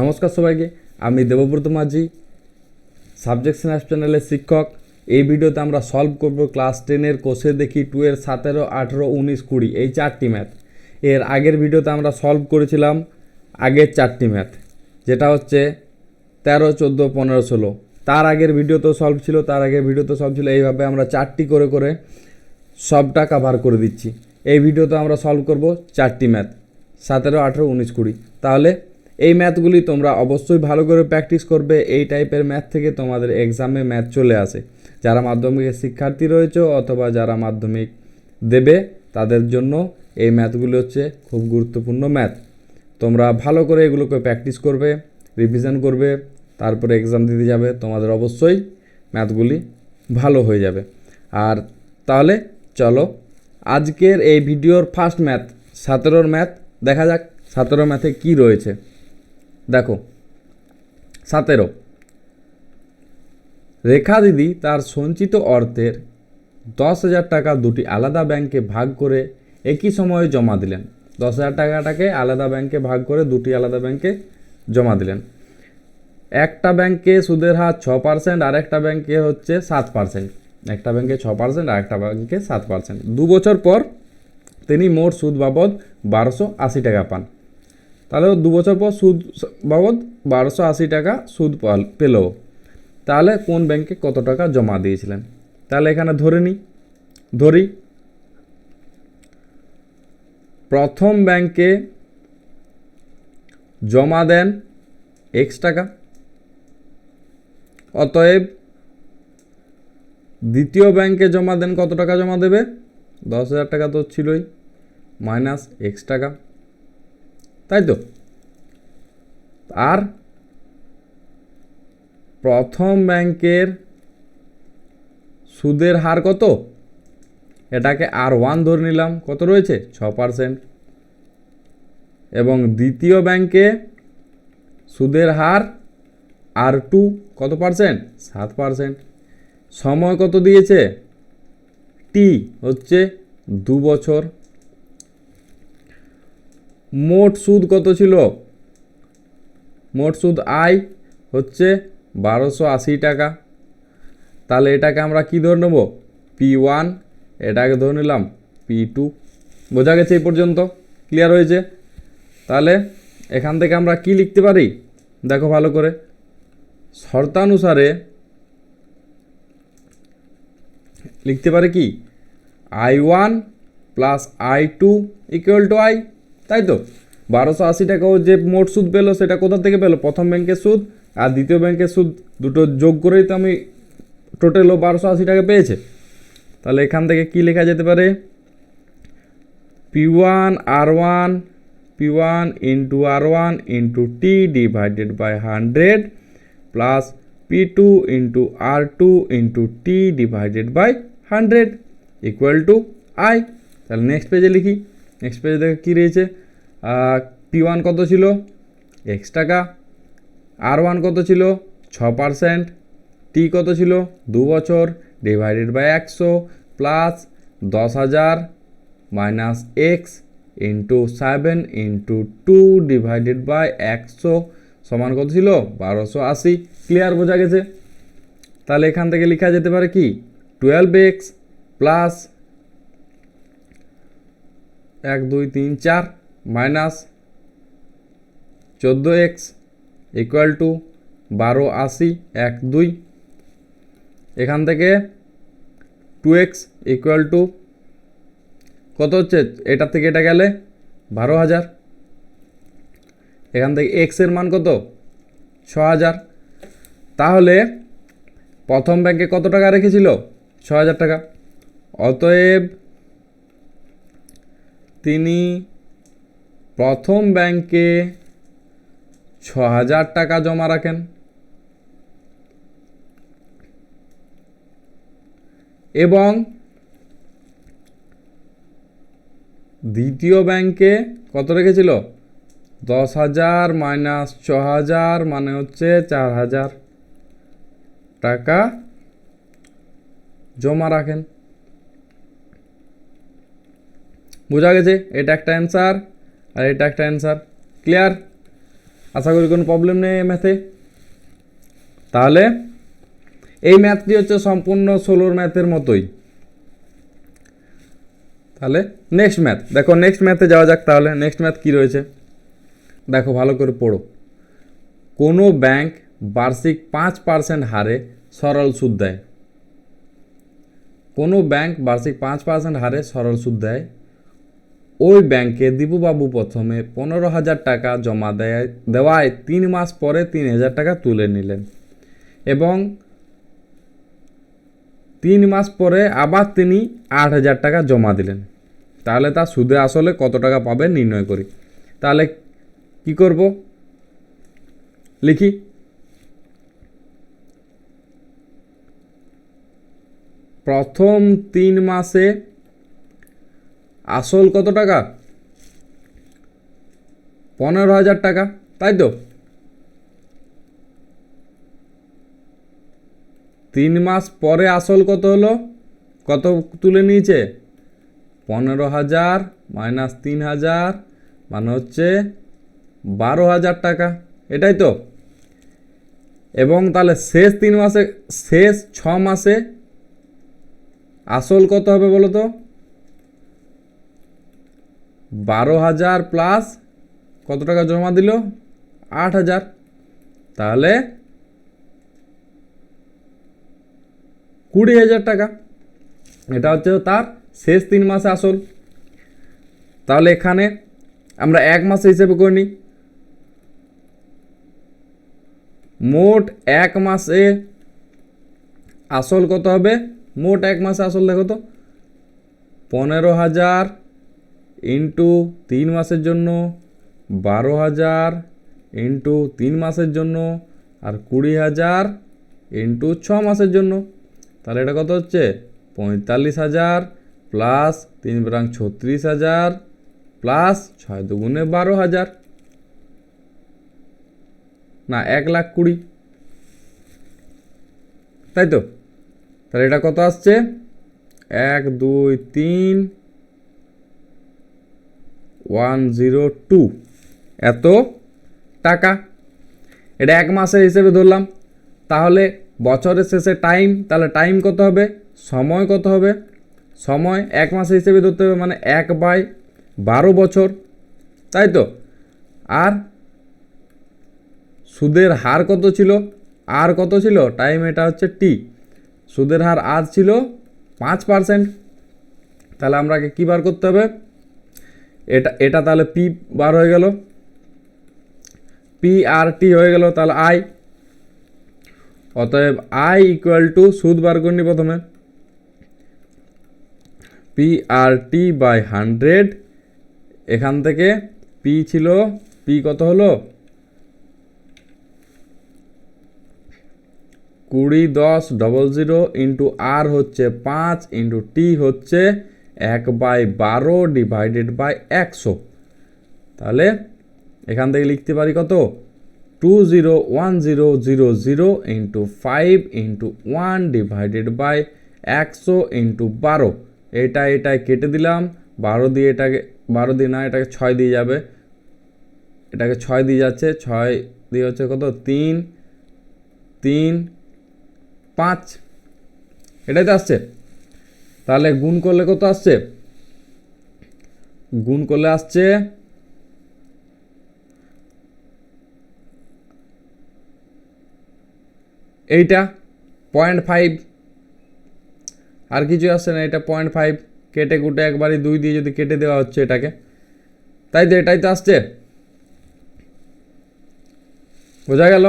নমস্কার সবাইকে, আমি দেবব্রত মাঝি সাবজেক্ট স্ন্যাপ চ্যানেলের শিক্ষক। এই ভিডিওতে আমরা সলভ করব ক্লাস টেনের কোষে দেখি টু এর সতেরো, আঠেরো, উনিশ, কুড়ি, এই চারটি ম্যাথ এর আগের ভিডিওতে আমরা সলভ করেছিলাম আগের চারটি ম্যাথ যেটা হচ্ছে তেরো, চোদ্দ, পনেরো, ষোলো। তার আগের ভিডিও তো সলভ ছিল, তার আগের ভিডিও তো সলভ ছিল। এইভাবে আমরা চারটি করে করে সবটা কাভার করে দিচ্ছি। এই ভিডিওতে আমরা সলভ করব চারটি ম্যাথ সতেরো, আঠেরো, উনিশ, কুড়ি। তাহলে এই ম্যাথগুলি তোমরা অবশ্যই ভালো করে প্র্যাকটিস করবে। এই টাইপের ম্যাথ থেকে তোমাদের এক্সামে ম্যাথ চলে আসে। যারা মাধ্যমিকের শিক্ষার্থী রয়েছে অথবা যারা মাধ্যমিক দেবে, তাদের জন্য এই ম্যাথগুলি হচ্ছে খুব গুরুত্বপূর্ণ ম্যাথ। তোমরা ভালো করে এগুলোকে প্র্যাকটিস করবে, রিভিশন করবে, তারপরে এক্সাম দিতে যাবে, তোমাদের অবশ্যই ম্যাথগুলি ভালো হয়ে যাবে। আর তাহলে চলো আজকের এই ভিডিওর ফার্স্ট ম্যাথ, সতেরোর ম্যাথ, দেখা যাক সতেরো ম্যাথে কি রয়েছে। দেখো, সতেরো। রেখা দিদি তার সঞ্চিত অর্থের দশ হাজার টাকা দুটি আলাদা ব্যাংকে ভাগ করে একই সময়ে জমা দিলেন। দশ হাজার টাকাটাকে আলাদা ব্যাংকে ভাগ করে দুটি আলাদা ব্যাংকে জমা দিলেন। একটা ব্যাংকে সুদের হার ছ পার্সেন্ট, আর একটা ব্যাংকে হচ্ছে সাত পার্সেন্ট। একটা ব্যাংকে ছ পার্সেন্ট, আর একটা ব্যাংকে সাত পার্সেন্ট। দু বছর পর তিনি মোট সুদ বাবদ বারোশো আশি টাকা পান। তাহলে দু বছর পর সুদ বাবদ বারোশো আশি টাকা সুদ পাল- তাহলে কোন ব্যাংকে কত টাকা জমা দিয়েছিলেন? তাহলে এখানে ধরে নিই ধরি। প্রথম ব্যাংকে জমা দেন এক্স টাকা। অতএব দ্বিতীয় ব্যাংকে জমা দেন কত টাকা জমা দেবে? দশ হাজার টাকা তো ছিলই মাইনাস এক্স টাকা। তাই তো? আর প্রথম ব্যাংকের সুদের হার কত? এটাকে আর ওয়ান ধরে নিলাম। কত রয়েছে? ছ পার্সেন্ট এবং দ্বিতীয় ব্যাংকে সুদের হার আর টু কত পার্সেন্ট সাত পার্সেন্ট সময় কত দিয়েছে? টি হচ্ছে দু বছর। মোট সুদ কত ছিল? মোট সুদ আয় হচ্ছে বারোশো আশি টাকা। তাহলে এটাকে আমরা কি ধরে নেব? P one. এটাকে ধরে নিলাম পি টু। বোঝা গেছে এই পর্যন্ত? ক্লিয়ার হয়েছে? তাহলে এখান থেকে আমরা কি লিখতে পারি? দেখো ভালো করে। শর্তানুসারে লিখতে পারে কি? I one plus I two equal to two. I তো? বারোশো আশি টাকাও যে মোট সুদ পেল সেটা কোথা থেকে পেল? প্রথম ব্যাংকের সুদ আর দ্বিতীয় ব্যাংকের সুদ দুটো যোগ করেই তো আমি টোটালও বারোশো আশি টাকা পেয়েছে। তাহলে এখান থেকে কি লেখা যেতে পারে? P one, r one, p one into r one into t divided by hundred plus p two into r two into t divided by hundred equal to I তাহলে নেক্সট পেজে লিখি। নেক্সট পেজে দেখো কী রয়েছে? পি ওয়ান কত ছিল? X টাকা। আর one কত ছিল? ছ পারসেন্ট টি কত ছিল? দু বছর ডিভাইডেড বাই একশো প্লাস দশ হাজার minus x into seven into two divided by একশো সমান কত ছিল? বারোশো আশি। ক্লিয়ার বোঝা গেছে? তাহলে এখান থেকে লেখা যেতে পারে কি? টুয়েলভ এক্স প্লাস এক, দুই, তিন, চার। মাইনাস চোদ্দ এক্স ইকুয়াল টু বারো আশি এক দুই। এখান থেকে টু এক্স ইকুয়াল টু কত হচ্ছে? এটা থেকে এটা গেলে বারো হাজার। এখান থেকে এক্সের মান কত? ছ হাজার। তাহলে প্রথম ব্যাংকে কত টাকা রেখেছিল? ছ হাজার টাকা। অতএব তিনি প্রথম ব্যাংকে ছ হাজার টাকা জমা রাখেন। এবং দ্বিতীয় ব্যাংকে কত রেখেছিল? দশ হাজার মাইনাস ছ হাজার মানে হচ্ছে চার হাজার টাকা জমা রাখেন। বোঝা গেছে, এটা একটা অ্যান্সার। আর, এটা একটা অ্যান্সার ক্লিয়ার আশা করি কোনো প্রবলেম নেই এই ম্যাথে তাহলে, এই ম্যাথটি হচ্ছে সম্পূর্ণ ষোলোর ম্যাথের মতোই। তাহলে নেক্সট ম্যাথ দেখো নেক্সট ম্যাথে যাওয়া যাক তাহলে। নেক্সট ম্যাথ কী রয়েছে? দেখো, ভালো করে পড়ো। কোনো ব্যাংক বার্ষিক পাঁচ পার্সেন্ট হারে সরল সুদ দেয়। কোনো ব্যাংক বার্ষিক পাঁচ পার্সেন্ট হারে সরল সুদ দেয়। ওই ব্যাংকে দীপুবাবু প্রথমে পনেরো হাজার টাকা জমা দেয়, দেওয়ায় তিন মাস পরে তিন হাজার টাকা তুলে নিলেন। এবং তিন মাস পরে আবার তিনি আট হাজার টাকা জমা দিলেন। তাহলে তার সুদে আসলে কত টাকা পাবে নির্ণয় করি। তাহলে কি করব? লিখি। প্রথম তিন মাসে আসল কত টাকা? পনেরো হাজার টাকা, তাই তো? তিন মাস পরে আসল কত হলো? কত তুলে নিয়েছে? পনেরো হাজার মাইনাস তিন হাজার মানে হচ্ছে বারো হাজার টাকা, এটাই তো। এবং তাহলে শেষ তিন মাসে, শেষ ছ মাসে আসল কত হবে বলো তো? বারো হাজার প্লাস কত টাকা জমা দিল? আট হাজার। তাহলে কুড়ি হাজার টাকা। এটা হচ্ছে তার শেষ তিন মাসে আসল। তাহলে এখানে আমরা এক মাসে হিসেবে করে নিই। মোট এক মাসে আসল কত হবে? মোট এক মাসে আসল দেখো তো। পনেরো হাজার ইন্টু তিন মাসের জন্য বারো হাজার ইন্টু তিন মাসের জন্য আর কুড়ি হাজার ইন্টু ছ মাসের জন্য। তাহলে এটা কত হচ্ছে? পঁয়তাল্লিশ হাজার প্লাস তিন ব্রাং ছত্রিশ হাজার প্লাস ছয় দুগুণে বারো হাজার। না, এক লাখ কুড়ি। তাই তো? তাহলে এটা কত আসছে? এক, দুই, তিন ওয়ান জিরো টু। এত টাকা। এটা এক মাসের হিসেবে ধরলাম। তাহলে বছরের শেষে টাইম, তাহলে টাইম কত হবে? সময় কত হবে? সময় এক মাসের হিসেবে ধরতে হবে মানে এক বাই বারো বছর। তাই তো? আর সুদের হার কত ছিল? আর কত ছিল? টাইম এটা হচ্ছে টি। সুদের হার আর ছিল পাঁচ পার্সেন্ট। তাহলে আমরাকে কী বার করতে হবে? এটা এটা তাহলে পি বার হয়ে গেল। পি আর টি হয়ে গেল তাহলে আই অতএব আই ইকুয়াল টু সুদ বার করিনি প্রথমে। P r t by hundred এখান থেকে পি ছিল পি কত হলো? কুড়ি দশ ডবল জিরো ইন্টু আর হচ্ছে পাঁচ ইন্টু টি হচ্ছে এক বাই বারো ডিভাইডেড বাই একশো। তাহলে এখান থেকে লিখতে পারি কত? Two zero one zero zero zero into five into one divided by একশো ইন্টু বারো। এটা এটাই কেটে দিলাম। বারো দিয়ে এটাকে, বারো দিয়ে না, এটাকে ছয় দিয়ে যাবে। এটাকে ছয় দিয়ে যাচ্ছে। ছয় দিয়ে হচ্ছে কত? তিন তিন, পাঁচ। এটাই তো আসছে। তাহলে গুণ করলে কত আসছে? গুণ করলে আসছে এইটা পয়েন্ট ফাইভ আর কিছু আসছে না, এটা পয়েন্ট ফাইভ কেটে কুটে একবারই দুই দিয়ে যদি কেটে দেওয়া হচ্ছে এটাকে, তাই তো এটাই তো আসছে। বোঝা গেল?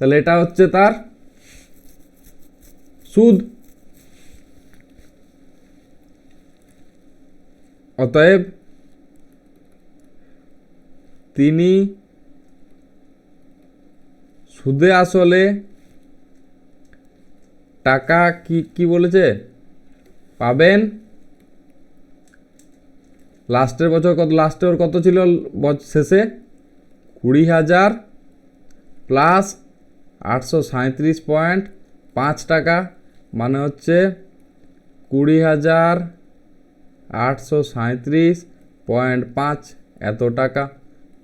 তাহলে এটা হচ্ছে তার সুদ। অতএব তিনি সুদে আসলে টাকা কি কি বলেছে? পাবেন? লাস্টের বছর কত, লাস্টে ওর কত ছিল শেষে? কুড়ি হাজার প্লাস আটশো সাঁত্রিশ পয়েন্ট পাঁচ টাকা মানে হচ্ছে কুড়ি হাজার আটশো সাঁত্রিশ পয়েন্ট পাঁচ এত টাকা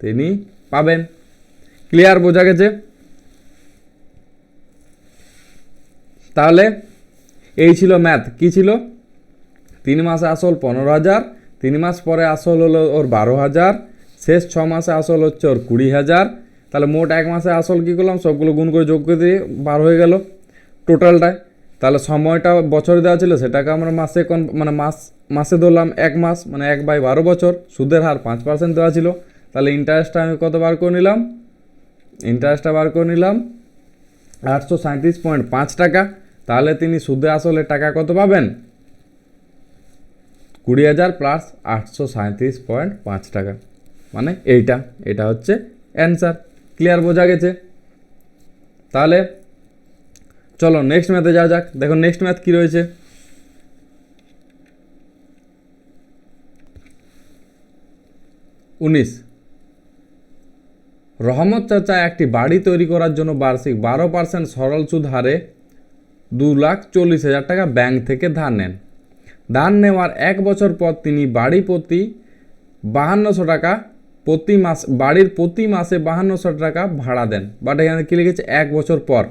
তিনি পাবেন। ক্লিয়ার বোঝা গেছে? তাহলে এই ছিল ম্যাথ। কি ছিল? তিন মাসে আসল পনেরো হাজার, তিন মাস পরে আসল হলো ওর বারো হাজার, শেষ ছ মাসে আসল হচ্ছে ওর কুড়ি হাজার। তাহলে মোট এক মাসে আসল কী করলাম? সবগুলো গুণ করে যোগ করে দিয়ে বার হয়ে গেল টোটালটায়। তাহলে সময়টা বছরে দেওয়া ছিল, সেটাকে আমরা মাসে কন মানে মাস, মাসে ধরলাম এক মাস মানে এক বাই বারো বছর, সুদের হার পাঁচ পার্সেন্ট দেওয়া ছিল। তাহলে ইন্টারেস্টটা আমি কত বার করে নিলাম? ইন্টারেস্টটা বার করে নিলাম আটশো সাঁত্রিশ পয়েন্ট পাঁচ টাকা। তাহলে তিনি সুদে আসলে টাকা কত পাবেন? কুড়ি হাজার প্লাস আটশো সাঁত্রিশ পয়েন্ট পাঁচ টাকা। মানে এইটা, এটা হচ্ছে অ্যান্সার ক্লিয়ার বোঝা গেছে? তাহলে চলো নেক্সট ম্যাথে যাওয়া যাক। দেখো নেক্সট ম্যাথ কী রয়েছে? উনিশ। রহমত চাচা একটি বাড়ি তৈরি করার জন্য বার্ষিক বারো পার্সেন্ট সরল সুদ হারে দু লাখ চল্লিশ হাজার টাকা ব্যাংক থেকে ধার নেন। ধার নেওয়ার এক বছর পর তিনি বাড়ি প্রতি বাহান্নশো টাকা প্রতি মাস বাড়ির প্রতি মাসে বাহান্নশো টাকা ভাড়া দেন। বাট এখানে কী লিখেছে? এক বছর পর।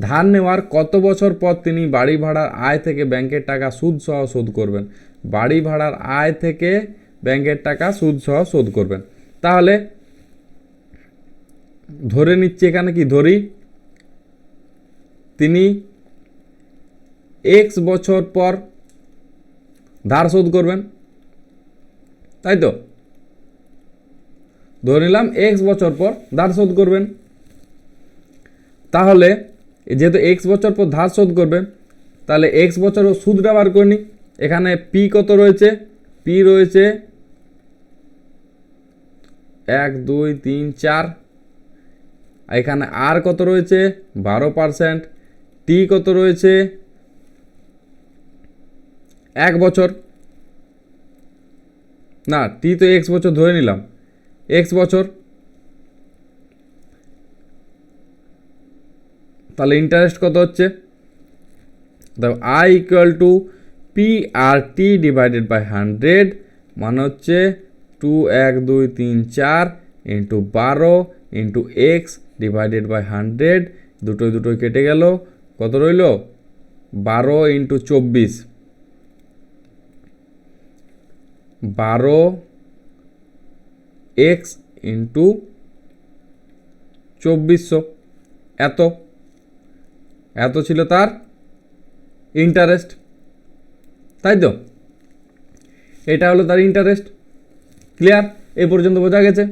ধার নেওয়ার কত বছর পর তিনি বাড়ি ভাড়ার আয় থেকে ব্যাংকের টাকা সুদ সহ শোধ করবেন? বাড়ি ভাড়ার আয় থেকে ব্যাংকের টাকা সুদ সহ শোধ করবেন। তাহলে ধরে নিচ্ছি এখানে কি ধরি, তিনি এক্স বছর পর ধার শোধ করবেন। তাই তো? ধরে নিলাম এক্স বছর পর ধার শোধ করবেন। তাহলে যেহেতু এক্স বছর পর ধার শোধ করবেন তাহলে এক্স বছর ও সুদটা বার করে এখানে পি কত রয়েছে? পি রয়েছে এক, দুই, তিন, চার। এখানে আর কত রয়েছে? বারো পার্সেন্ট টি কত রয়েছে? এক বছর। না টি তো এক্স বছর ধরে নিলাম। এক্স বছর। তাহলে ইন্টারেস্ট কত হচ্ছে? I equal to p r t divided by hundred মানে হচ্ছে টু এক দুই তিন চার ইন্টু বারো into x divided by hundred দুটোই দুটোই কেটে গেল, কত রইল? বারো ইন্টু চব্বিশ। বারো এক্স ইন্টু চব্বিশশো। এত। এত ছিল তার ইন্টারেস্ট তাই তো? এটা হলো তার ইন্টারেস্ট ক্লিয়ার এই পর্যন্ত বোঝা গেছে।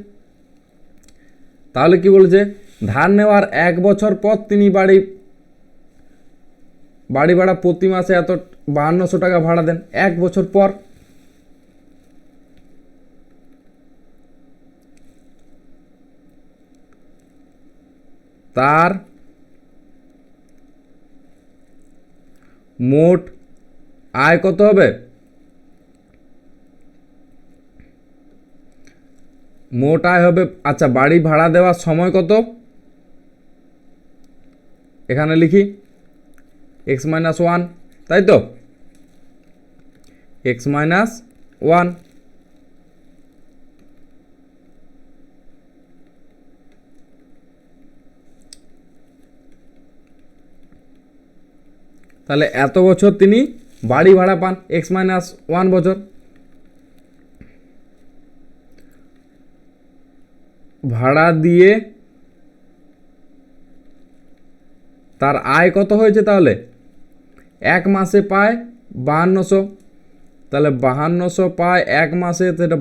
তাহলে কি বলেছে? ধার নেওয়ার এক বছর পর তিনি বাড়ি বাড়ি ভাড়া প্রতি মাসে এত বাহান্নশো টাকা ভাড়া দেন। এক বছর পর। তার মোট আয় কত হবে? মোট আয় হবে আচ্ছা বাড়ি ভাড়া দেওয়ার সময় কত? এখানে লিখি এক্স মাইনাস ওয়ান তাই তো? এক্স মাইনাস ওয়ান তাহলে এত বছর তিনি বাড়ি ভাড়া পান এক্স মাইনাস ওয়ান বছর। ভাড়া দিয়ে তার আয় কত হয়েছে তাহলে? এক মাসে পায় বাহান্নশো। তাহলে বাহান্নশো পায় এক মাসে, সেটা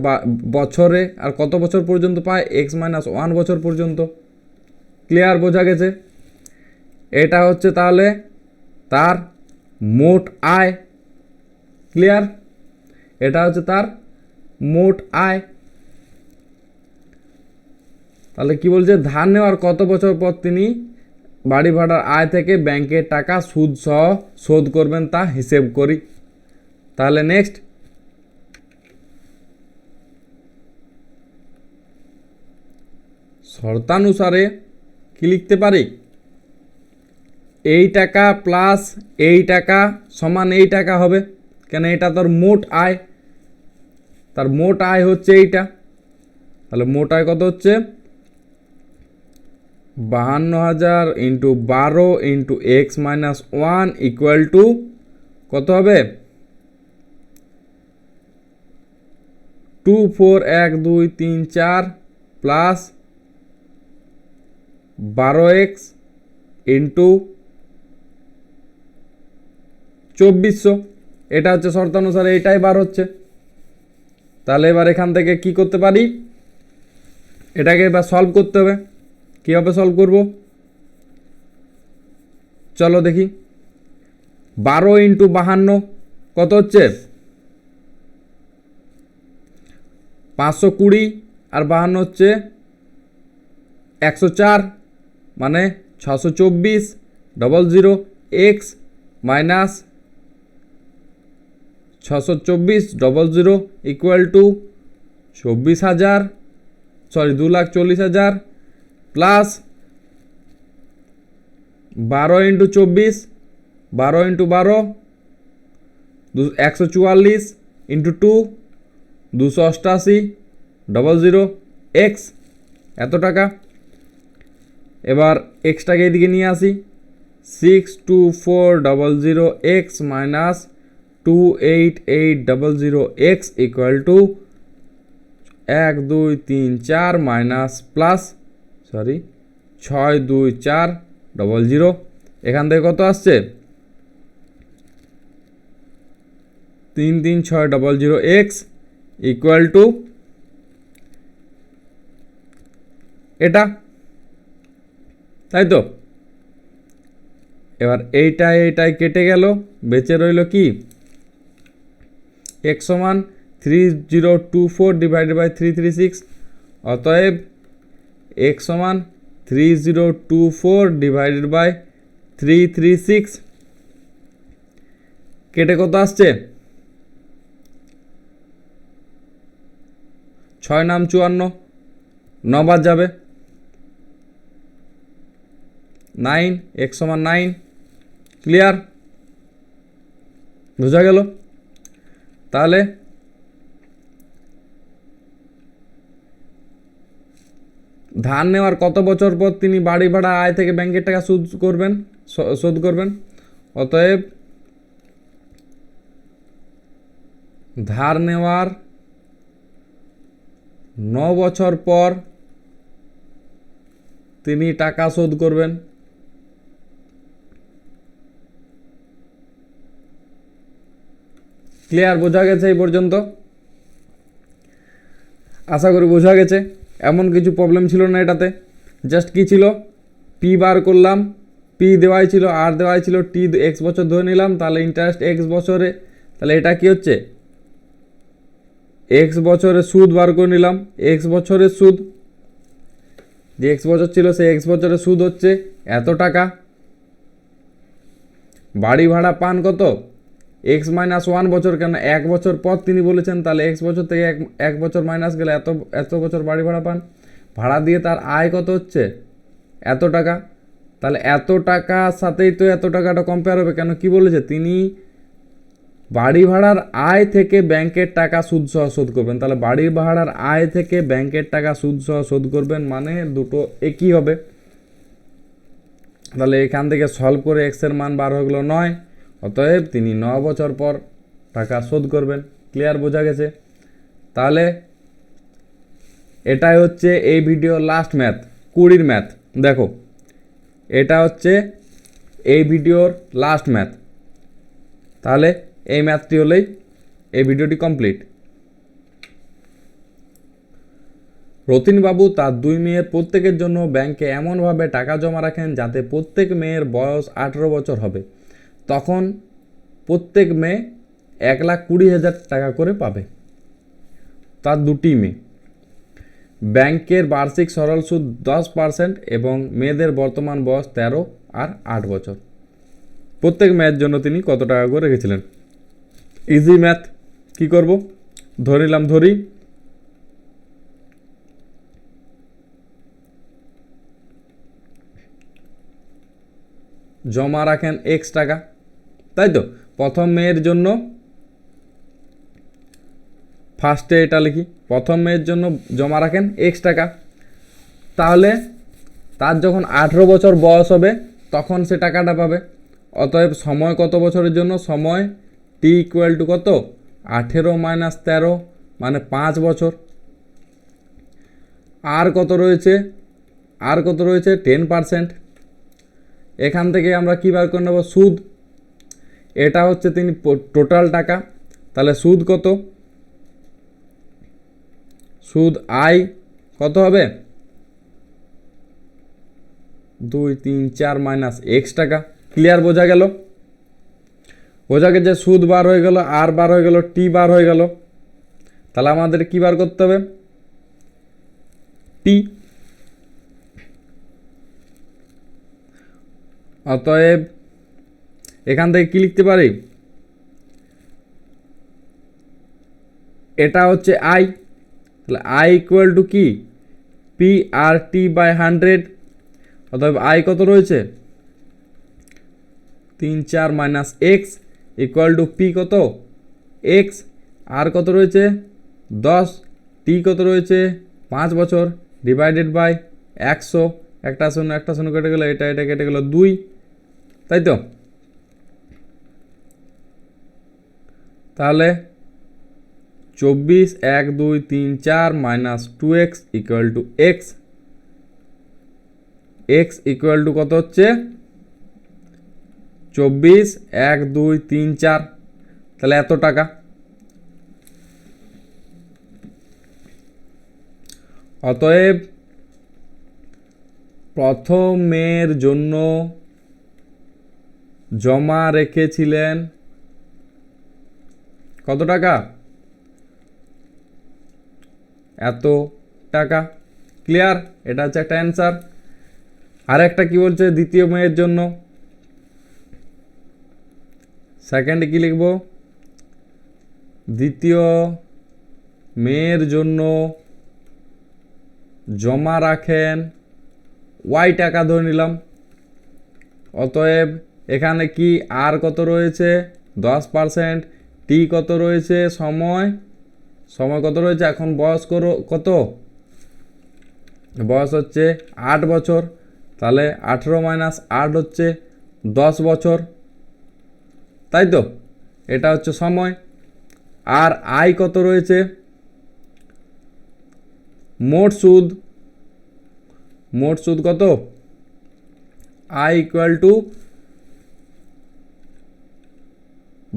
বছরে আর কত বছর পর্যন্ত পায়? এক্স মাইনাস ওয়ান বছর পর্যন্ত। ক্লিয়ার বোঝা গেছে? এটা হচ্ছে তাহলে তার মোট আয় ক্লিয়ার এটা হচ্ছে তার মোট আয়। তাহলে কি বলছে? ধার নেওয়ার কত বছর পর তিনি বাড়ি ভাড়ার আয় থেকে ব্যাংকের টাকা সুদ সহ শোধ করবেন তা হিসেব করি। তাহলে নেক্সট শর্তানুসারে কি লিখতে পারি? এই টাকা প্লাস এই টাকা সমান এই টাকা হবে। কেন এটা তোর মোট আয়? তার মোট আয় হচ্ছে এইটা। তাহলে মোট আয় কত হচ্ছে? বাহান্ন হাজার ইন্টু বারো into x minus one equal to কত হবে? টু ফোর এক, দুই, তিন, চার প্লাস বারো এক্স ইন্টু চব্বিশশো। এটা হচ্ছে শর্তানুসারে এটাই বার হচ্ছে। তাহলে এবার এখান থেকে কি করতে পারি? এটাকে এবার সলভ করতে হবে। কীভাবে সলভ করব? চলো দেখি। বারো ইন্টু বাহান্ন কত হচ্ছে? পাঁচশো কুড়ি আর বাহান্ন হচ্ছে একশো চার মানে ছশো চব্বিশ ডবল জিরো এক্স মাইনাস ছশো চব্বিশ ডবল জিরো ইকুয়াল টু চব্বিশ হাজার সরি দু লাখ চল্লিশ হাজার প্লাস বারো ইন্টু চব্বিশ, বারো ইন্টু বারো, একশো চুয়াল্লিশ ইন্টু টু দুশো অষ্টাশি ডবল জিরো এক্স এত টাকা। এবার এক্সটাকে এদিকে নিয়ে আসি six two four double zero x minus two eight eight double zero x equal to এক, দুই, তিন, চার মাইনাস প্লাস সরি ছয়, দুই, চার ডবল জিরো এখান থেকে কত আসছে? তিন তিন, ছয় double zero x equal to এটা। তাই তো? এবার এইটাই এইটাই কেটে গেল, বেঁচে রইল কি? এক সমান three zero two four divided by three three six অতএব এক সমান three zero two four divided by three three six কেটে কত আসছে? ছয় নাম চুয়ান্ন। নবার যাবে। নাইন এক সমান নাইন। ক্লিয়ার? বোঝা গেল? তাহলে ধার নেওয়ার কত বছর পর তিনি বাড়ি ভাড়া আয় থেকে ব্যাংকের টাকা সুদ করবেন? শোধ করবেন? অতএব ধার নেওয়ার ন বছর পর তিনি টাকা শোধ করবেন। ক্লিয়ার বোঝা গেছে এই পর্যন্ত? আশা করি বোঝা গেছে। এমন কিছু প্রবলেম ছিল না এটাতে। জাস্ট কি ছিল? পি বার করলাম। পি দেওয়াই ছিল আর দেওয়াই ছিল টি এক্স বছর ধরে নিলাম, তাহলে ইন্টারেস্ট এক্স বছরে। তাহলে এটা কি হচ্ছে? এক্স বছরে সুদ বার করে নিলাম। এক্স বছরের সুদ। যে এক্স বছর ছিল, সেই এক্স বছরের সুদ হচ্ছে এত টাকা। বাড়ি ভাড়া পান কত? এক্স মাইনাস ওয়ান বছর কেন? এক বছর পর তিনি বলেছেন, তাহলে এক্স বছর থেকে এক এক বছর মাইনাস গেলে এত এত বছর বাড়ি ভাড়া পান? ভাড়া দিয়ে তার আয় কত হচ্ছে? এত টাকা? তাহলে এত টাকার সাথেই তো এত টাকাটা কম্পেয়ার হবে। কেন? কি বলেছে? তিনি বাড়ি ভাড়ার আয় থেকে ব্যাংকের টাকা সুদ সহ শোধ করবেন। তাহলে বাড়ি ভাড়ার আয় থেকে ব্যাংকের টাকা সুদ সহ শোধ করবেন মানে দুটো একই হবে। তাহলে এখান থেকে সলভ করে এক্সের মান বার হয়ে গেলো নয়। অতএব তিনি ন বছর পর টাকা শোধ করবেন। ক্লিয়ার বোঝা গেছে? তাহলে এটাই হচ্ছে এই ভিডিও লাস্ট ম্যাথ কুড়ির ম্যাথ দেখো, এটা হচ্ছে এই ভিডিওর লাস্ট ম্যাথ তাহলে এই ম্যাথটি হলেই এই ভিডিওটি কমপ্লিট রতিনবাবু তার দুই মেয়ের প্রত্যেকের জন্য ব্যাংকে এমনভাবে টাকা জমা রাখেন যাতে প্রত্যেক মেয়ের বয়স আঠেরো বছর হবে। তখন প্রত্যেক মেয়ে এক লাখ কুড়ি হাজার টাকা করে পাবে। তার দুটি মেয়ে। ব্যাংকের বার্ষিক সরল সুদ দশ পার্সেন্ট এবং মেয়েদের বর্তমান বয়স তেরো আর আট বছর। প্রত্যেক মেয়ের জন্য তিনি কত টাকা করে রেখেছিলেন? ইজি ম্যাথ কি করব? ধরে নিলাম, ধরি। জমা রাখেন এক্স টাকা। তাই তো প্রথম মেয়ের জন্য ফার্স্টে এটা লিখি। প্রথম মেয়ের জন্য জমা রাখেন এক্স টাকা। তাহলে তার যখন আঠেরো বছর বয়স হবে, তখন সে টাকাটা পাবে। অতএব সময় কত বছরের জন্য? সময় টি ইকুয়াল টু কত? আঠেরো মাইনাস তেরো মানে পাঁচ বছর। আর কত রয়েছে? আর কত রয়েছে? টেন পারসেন্ট এখান থেকে আমরা কী বার করে নেব? সুদ। এটা হচ্ছে তিনি টোটাল টাকা। তাহলে সুদ কত? সুদ আই কত হবে? দুই, তিন, চার মাইনাস এক্স টাকা। ক্লিয়ার বোঝা গেল? বোঝা গেছে সুদ বার হয়ে গেল আর বার হয়ে গেল টি বার হয়ে গেল। তাহলে আমাদের কি বার করতে হবে? টি অতএব এখান থেকে কি লিখতে পারি? এটা হচ্ছে আই তাহলে আই ইকুয়াল টু কি? P r t by hundred অতএব আই কত রয়েছে? তিন চার minus x equal to p কত? এক্স আর কত রয়েছে? দশ টি কত রয়েছে? পাঁচ বছর ডিভাইডেড বাই একশো, একটা শূন্য একটা শূন্য কেটে গেলো এটা এটা কেটে গেলো দুই, তাই তো? তাহলে চব্বিশ এক দুই তিন চার minus two x equal to x x equal to কত হচ্ছে? চব্বিশ এক দুই তিন চার। তাহলে এত টাকা। অতএব প্রথমের জন্য জমা রেখেছিলেন কত টাকা? এত টাকা। ক্লিয়ার এটা হচ্ছে একটা অ্যান্সার আর একটা কি বলছে দ্বিতীয় মেয়ের জন্য? সেকেন্ডে কি লিখব? দ্বিতীয় মেয়ের জন্য জমা রাখেন। ওয়াই টাকা ধরে নিলাম। অতএব এখানে কি আর কত রয়েছে? দশ পার্সেন্ট টি কত রয়েছে? সময়? সময় কত রয়েছে? এখন বয়স কত? বয়স হচ্ছে আট বছর। তাহলে আঠেরো মাইনাস আট হচ্ছে দশ বছর। তাই তো? এটা হচ্ছে সময়। আর আয় কত রয়েছে? মোট সুদ? মোট সুদ কত? আই ইকুয়াল টু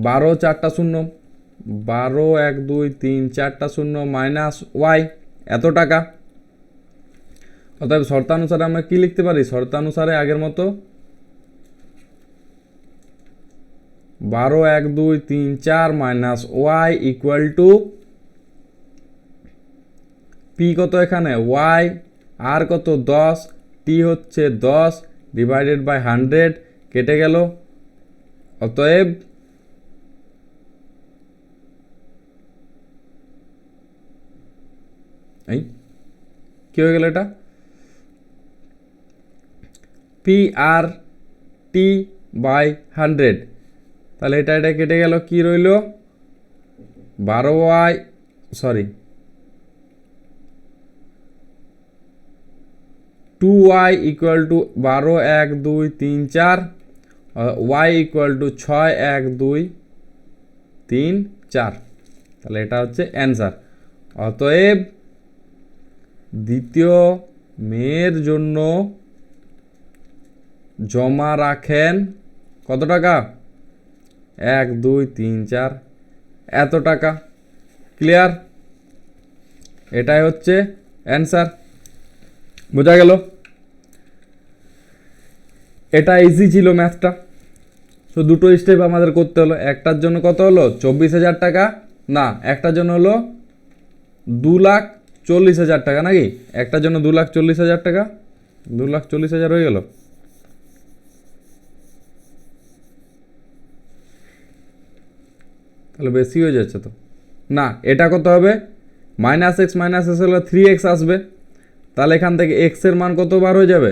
বারো চারটা শূন্য। বারো, এক, দুই, তিন, চারটা শূন্য মাইনাস ওয়াই। এত টাকা। অতএব শর্তানুসারে আমরা কি লিখতে পারি? শর্তানুসারে আগের মতো বারো, এক, দুই, তিন, চার minus y equal to p কত এখানে? ওয়াই। আর কত? দশ। টি হচ্ছে দশ ডিভাইডেড বাই হান্ড্রেড। কেটে গেল। অতএব এই, কী হয়ে গেল এটা? P r t by hundred তাহলে এটা এটা কেটে গেল, কি রইল? বারো y sorry two y equal to বারো, এক, দুই, তিন, চার। ওয়াই ইকুয়াল টু ছয়, এক, দুই, তিন, চার। তাহলে এটা হচ্ছে অ্যান্সার অতএব দ্বিতীয় মেয়ের জন্য জমা রাখেন কত টাকা? এক, দুই, তিন, চার। এত টাকা। ক্লিয়ার? এটাই হচ্ছে অ্যান্সার। বোঝা গেল? এটা ইজি ছিল ম্যাথটা তো দুটো স্টেপ আমাদের করতে হলো। একটার জন্য কত হলো? চব্বিশ হাজার টাকা। না, একটার জন্য হলো দু লাখ চল্লিশ হাজার টাকা নাকি? একটার জন্য দু লাখ চল্লিশ হাজার টাকা? দু লাখ চল্লিশ হাজার হয়ে গেল। তাহলে বেশি হয়ে যাচ্ছে তো। না, এটা কত হবে? মাইনাস এক্স মাইনাস এক্স হলে থ্রি এক্স আসবে। তাহলে এখান থেকে এক্সের মান কত বার হয়ে যাবে?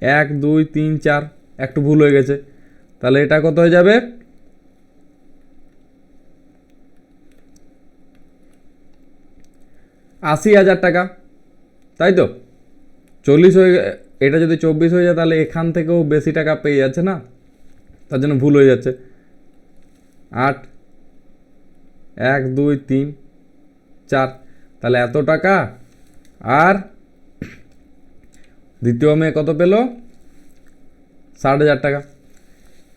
এক, দুই, তিন, চার। একটু ভুল হয়ে গেছে। তাহলে এটা কত হয়ে যাবে? আশি হাজার টাকা। তাই তো? চল্লিশ হয়ে এটা যদি চব্বিশ হয়ে যায় তাহলে এখান থেকেও বেশি টাকা পেয়ে যাচ্ছে না? তার জন্য ভুল হয়ে যাচ্ছে। আট, এক, দুই, তিন, চার, তাহলে এত টাকা? আর দ্বিতীয় মেয়ে কত পেল? ষাট হাজার টাকা।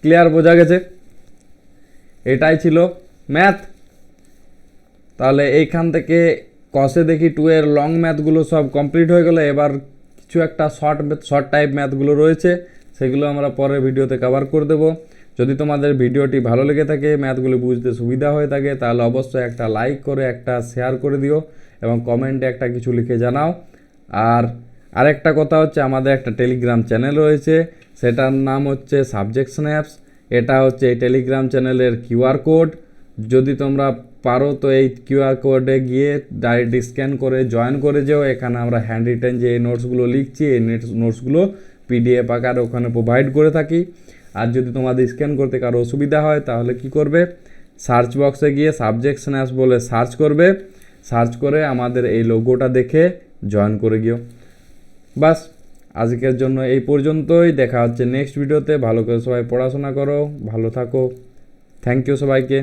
ক্লিয়ার বোঝা গেছে? এটাই ছিল ম্যাথ। তাহলে এইখান থেকে কষে দেখি টু এর লং ম্যাথগুলো সব কমপ্লিট হয়ে গেলো। এবার কিছু একটা শর্ট শর্ট টাইপ ম্যাথগুলো রয়েছে, সেগুলো আমরা পরের ভিডিওতে কভার করে দেবো। যদি তোমাদের ভিডিওটি ভালো লেগে থাকে ম্যাথগুলো বুঝতে সুবিধা হয়ে থাকে, তাহলে অবশ্যই একটা লাইক করে, একটা শেয়ার করে দিও এবং কমেন্টে একটা কিছু লিখে জানাও। আর আরেকটা কথা হচ্ছে, আমাদের একটা টেলিগ্রাম চ্যানেল রয়েছে, সেটার নাম হচ্ছে সাবজেক্ট স্ন্যাপস এটা হচ্ছে এই টেলিগ্রাম চ্যানেলের কিউআর কোড যদি তোমরা পারো তো এই কিউআর কোডে গিয়ে ডাইরেক্ট স্ক্যান করে জয়েন করে যেও। এখানে আমরা হ্যান্ড রিটেন যে নোটসগুলো লিখছি, এই নোটসগুলো পিডিএফ আকারে ওখানে প্রোভাইড করে থাকি। আর যদি তোমাদের স্ক্যান করতে কারও অসুবিধা হয়, তাহলে কি করবে? সার্চ বক্সে গিয়ে সাবজেক্ট স্ন্যাপস বলে সার্চ করবে। সার্চ করে আমাদের এই লোগোটা দেখে জয়েন করে গিয়েও। বাস, আজকের জন্য এই পর্যন্তই। দেখা হচ্ছে নেক্সট ভিডিওতে ভালো করে সবাই পড়াশোনা করো, ভালো থাকো। থ্যাংক ইউ সবাইকে।